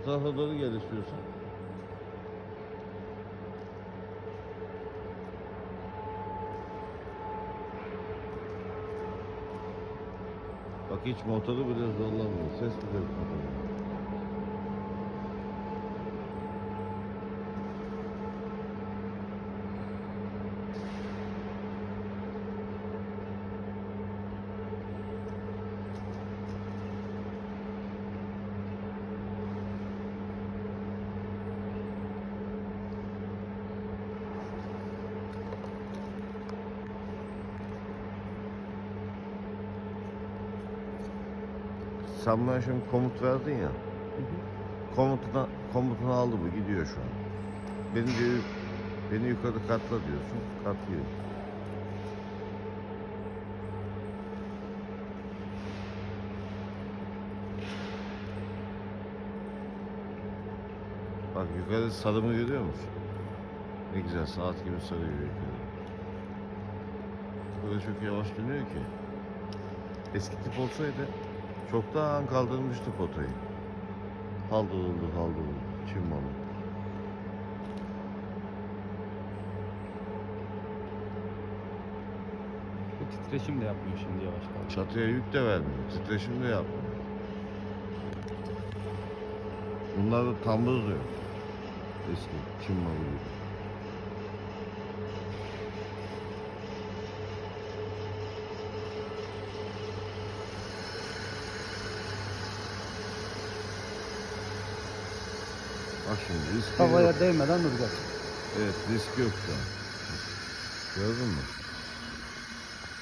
Bu tarafa doğru gel istiyorsan. Bak hiç motoru bile zorlamıyor. Ses bile Sen bana şimdi komut verdin ya. Komutuna, komutunu aldı bu gidiyor şu an. Beni diyor, beni yukarı katla diyorsun. Katlıyor. Bak yukarı sarımı görüyor musun? Ne güzel saat gibi sarıyor yukarı. Böyle çok yavaş dönüyor ki. Eski tip olsaydı çoktan kaldırmıştı potayı. Kaldırıldı kaldırıldı. Çin malı. Bu titreşim de yapmıyor şimdi yavaş yavaş. Çatıya yük de vermiyor. Titreşim de yapmıyor. Bunlar da tambur diyor. Eski Çin malı gibi. Şimdi risk Havaya yok. değmeden duracak. Evet risk yok şu an. Gördün mü?